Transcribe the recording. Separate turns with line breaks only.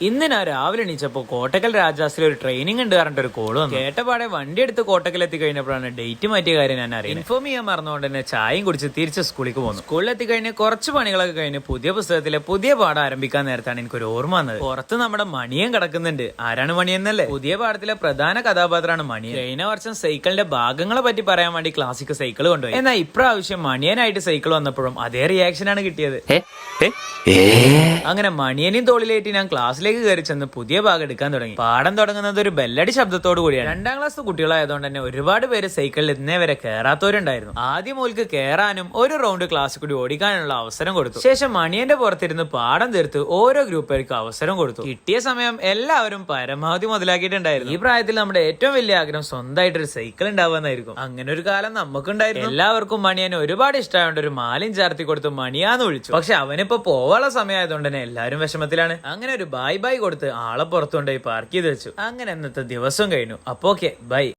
ഇന്ന് ഞാൻ രാവിലെ എണീച്ചപ്പോ കോട്ടക്കൽ രാജാസിൽ ഒരു ട്രെയിനിങ് ഉണ്ട് പറഞ്ഞിട്ട് ഒരു കോൾ വന്നു. കേട്ടപാടെ വണ്ടി എടുത്ത് കോട്ടക്കൽ എത്തി കഴിഞ്ഞപ്പോഴാണ് ഡേറ്റ് മാറ്റിയ കാര്യം ഞാൻ അറിയാം ഇൻഫോം ചെയ്യാൻ മറന്നുകൊണ്ട് തന്നെ ചായയും കുടിച്ച് തിരിച്ച് സ്കൂളിലേക്ക് പോകുന്നു സ്കൂളിൽ എത്തി കഴിഞ്ഞ കുറച്ച് പണികളൊക്കെ കഴിഞ്ഞ് പുതിയ പുസ്തകത്തിലെ പുതിയ പാഠം ആരംഭിക്കാൻ നേരത്താണ് എനിക്ക് ഒരു ഓർമ്മ വന്നത്. പുറത്ത് നമ്മുടെ മണിയൻ കിടക്കുന്നുണ്ട്. ആരാണ് മണിയെന്നല്ലേ പുതിയ പാഠത്തിലെ പ്രധാന കഥാപാത്രമാണ് മണിയൻ. കഴിഞ്ഞ വർഷം സൈക്കിളിന്റെ ഭാഗങ്ങളെ പറ്റി പറയാൻ വേണ്ടി ക്ലാസിക് സൈക്കിൾ കൊണ്ടുപോയി. എന്നാൽ ഇപ്രാവശ്യം മണിയനായിട്ട് സൈക്കിൾ വന്നപ്പോഴും അതേ റിയാക്ഷൻ ആണ് കിട്ടിയത്. അങ്ങനെ മണിയനെയും തോളിലേറ്റി ഞാൻ ക്ലാസ്സിലേക്ക് കയറി ചെന്ന് പുതിയ ഭാഗം എടുക്കാൻ തുടങ്ങി. പാഠം തുടങ്ങുന്നത് ഒരു ബെല്ലടി ശബ്ദത്തോടു കൂടിയാണ്. രണ്ടാം ക്ലാസ് കുട്ടികളായതുകൊണ്ട് തന്നെ ഒരുപാട് പേര് സൈക്കിളിൽ ഇന്നേ വരെ കയറാത്തവരുണ്ടായിരുന്നു ആദ്യം ഓൽക്ക് കയറാനും ഒരു റൗണ്ട് ക്ലാസ് കൂടി ഓടിക്കാനുള്ള അവസരം കൊടുത്തു. ശേഷം മണിയന്റെ പുറത്തിരുന്ന് പാഠം തീർത്ത് ഓരോ ഗ്രൂപ്പുകാർക്ക് അവസരം കൊടുത്തു. കിട്ടിയ സമയം എല്ലാവരും പരമാവധി മുതലാക്കിയിട്ടുണ്ടായിരുന്നു. ഈ പ്രായത്തിൽ നമ്മുടെ ഏറ്റവും വലിയ ആഗ്രഹം സ്വന്തമായിട്ട് ഒരു സൈക്കിൾ ഉണ്ടാവുന്നതായിരിക്കും അങ്ങനെ ഒരു കാലം നമുക്കുണ്ടായിരുന്നു. എല്ലാവർക്കും മണിയൻ ഒരുപാട് ഇഷ്ടമായതുകൊണ്ട് ഒരു മാലിൻ ചാർത്തി കൊടുത്ത് മണിയാന്ന് വിളിച്ചു. പക്ഷെ അവനിപ്പോ പോവാനുള്ള സമയമായതുകൊണ്ട് തന്നെ എല്ലാവരും വിഷമത്തിലാണ്. അങ്ങനെ ഒരു ബൈ ബൈ കൊടുത്ത് ആളെ പുറത്തുകൊണ്ടുപോയി പാർക്ക് ചെയ്ത് വെച്ചു. അങ്ങനെ അന്നത്തെ ദിവസം കഴിഞ്ഞു. അപ്പോ ഓക്കെ ബൈ